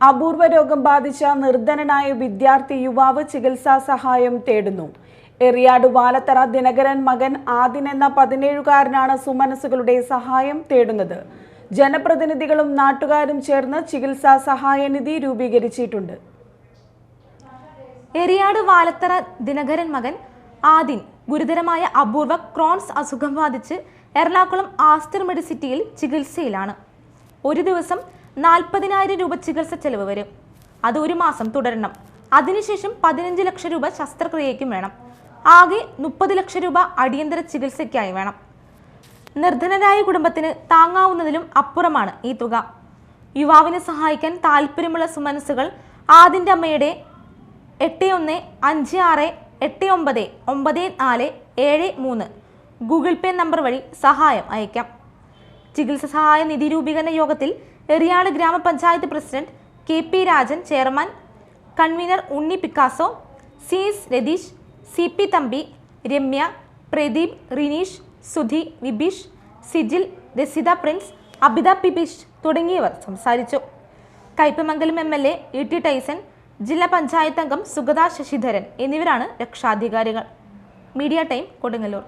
അപൂർവ രോഗം ബാധിച്ച നിർധനനായ വിദ്യാർത്ഥി യുവാവ് ചികിത്സാ സഹായം തേടുന്നു. എറിയാട് വാലത്തറ ദിനകരൻ മകൻ ആദിൻ എന്ന പതിനേഴുകാരനാണ് സുമനസുകളുടെ സഹായം തേടുന്നത്. ജനപ്രതിനിധികളും നാട്ടുകാരും ചേർന്ന് ചികിത്സാ സഹായനിധി രൂപീകരിച്ചിട്ടുണ്ട്. എറിയാട് വാലത്തറ ദിനകരൻ മകൻ ആദിൻ ഗുരുതരമായ അപൂർവ ക്രോൺസ് അസുഖം ബാധിച്ച് എറണാകുളം ആസ്റ്റർ മെഡിസിറ്റിയിൽ ചികിത്സയിലാണ്. ഒരു ദിവസം നാൽപ്പതിനായിരം രൂപ ചികിത്സ ചെലവ് വരും. അത് ഒരു മാസം തുടരണം. അതിനുശേഷം പതിനഞ്ച് ലക്ഷം രൂപ ശസ്ത്രക്രിയയ്ക്കും വേണം. ആകെ മുപ്പത് ലക്ഷം രൂപ അടിയന്തര ചികിത്സയ്ക്കായി വേണം. നിർധനരായ കുടുംബത്തിന് താങ്ങാവുന്നതിലും അപ്പുറമാണ് ഈ തുക. യുവാവിനെ സഹായിക്കാൻ താല്പര്യമുള്ള സുമനസ്സുകൾ ആദിന്റെ അമ്മയുടെ എട്ട് ഒന്ന് അഞ്ച് ആറ് എട്ട് ഒമ്പത് ഒമ്പത് നാല് ഏഴ് മൂന്ന് ഗൂഗിൾ പേ നമ്പർ വഴി സഹായം അയക്കാം. ചികിത്സ സഹായ നിധി രൂപീകരണ യോഗത്തിൽ എറിയാട് ഗ്രാമപഞ്ചായത്ത് president K P Rajan chairman convener Unni Picasso C S Ratheesh C P Thampi Ramya Pradeep Rineesh Sudhi Vibeesh Sijil Rasitha Prince Abitha Pibeesh തുടങ്ങിയവർ സംസാരിച്ചു. Kaipamangalam M L A E T Tyson ജില്ലാ പഞ്ചായത്ത് അംഗം സുഗത ശശിധരൻ എന്നിവരാണ് രക്ഷാധികാരികൾ. Media time Kodungallur.